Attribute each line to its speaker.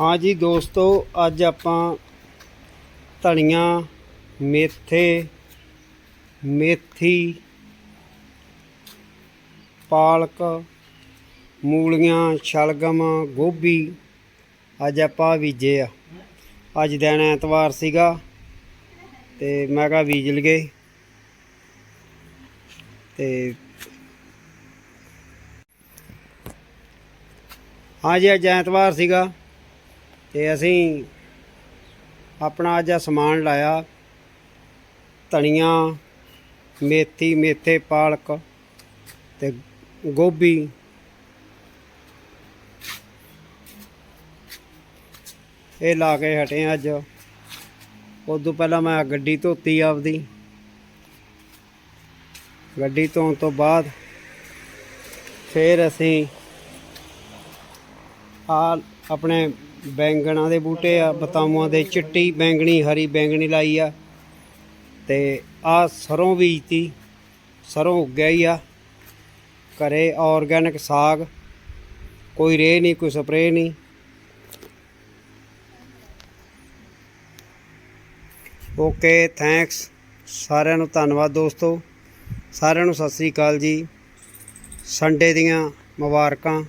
Speaker 1: ਹਾਂ ਜੀ ਦੋਸਤੋ, ਅੱਜ ਆਪਾਂ ਧਨੀਆ, ਮੇਥੇ, ਮੇਥੀ, ਪਾਲਕ, ਮੂਲੀਆਂ, ਸ਼ਲਗਮ, ਗੋਭੀ ਅੱਜ ਆਪਾਂ ਬੀਜੇ ਆ। ਅੱਜ ਦਿਨ ਐਤਵਾਰ ਸੀਗਾ ਤੇ ਮੈਂ ਕਿਹਾ ਬੀਜ ਲਈਏ ਤੇ ਹਾਂ ਜੀ ਅੱਜ ਐਤਵਾਰ ਸੀਗਾ। ਤੇ ਅਸੀਂ ਆਪਣਾ ਅੱਜ ਸਮਾਨ ਲਾਇਆ। ਧਨੀਆ, ਮੇਥੀ, ਮੇਥੇ ਪਾਲਕ ਤੇ ਗੋਭੀ। ਇਹ ਲਾ ਕੇ ਹਟੇ ਹਾਂ ਅੱਜ। ਉਦੋਂ ਪਹਿਲਾਂ ਮੈਂ ਗੱਡੀ ਧੋਤੀ ਆਪਦੀ। ਗੱਡੀ ਧੋਣ ਤੋਂ ਬਾਅਦ ਫਿਰ ਅਸੀਂ ਆ ਆਪਣੇ ਬੈਂਗਣਾ ਦੇ ਬੂਟੇ ਆ, ਬਤਾਊਆਂ ਦੇ ਚਿੱਟੀ ਬੈਂਗਣੀ, ਹਰੀ ਬੈਂਗਣੀ ਲਾਈ ਆ। ਤੇ ਆ ਸਰੋਂ ਬੀਜਤੀ, ਸਰੋਂ ਉੱਗਿਆ ਹੀ ਆ। ਘਰੇ ਆਰਗੈਨਿਕ ਸਾਗ, ਕੋਈ ਰੇ ਨਹੀਂ, ਕੋਈ ਸਪਰੇ ਨਹੀਂ। Okay, thanks. ਸਾਰਿਆਂ ਨੂੰ ਧੰਨਵਾਦ ਦੋਸਤੋ। ਸਾਰਿਆਂ ਨੂੰ ਸਤਿ ਸ੍ਰੀ ਅਕਾਲ ਜੀ। ਸੰਡੇ ਦੀਆਂ ਮੁਬਾਰਕਾਂ।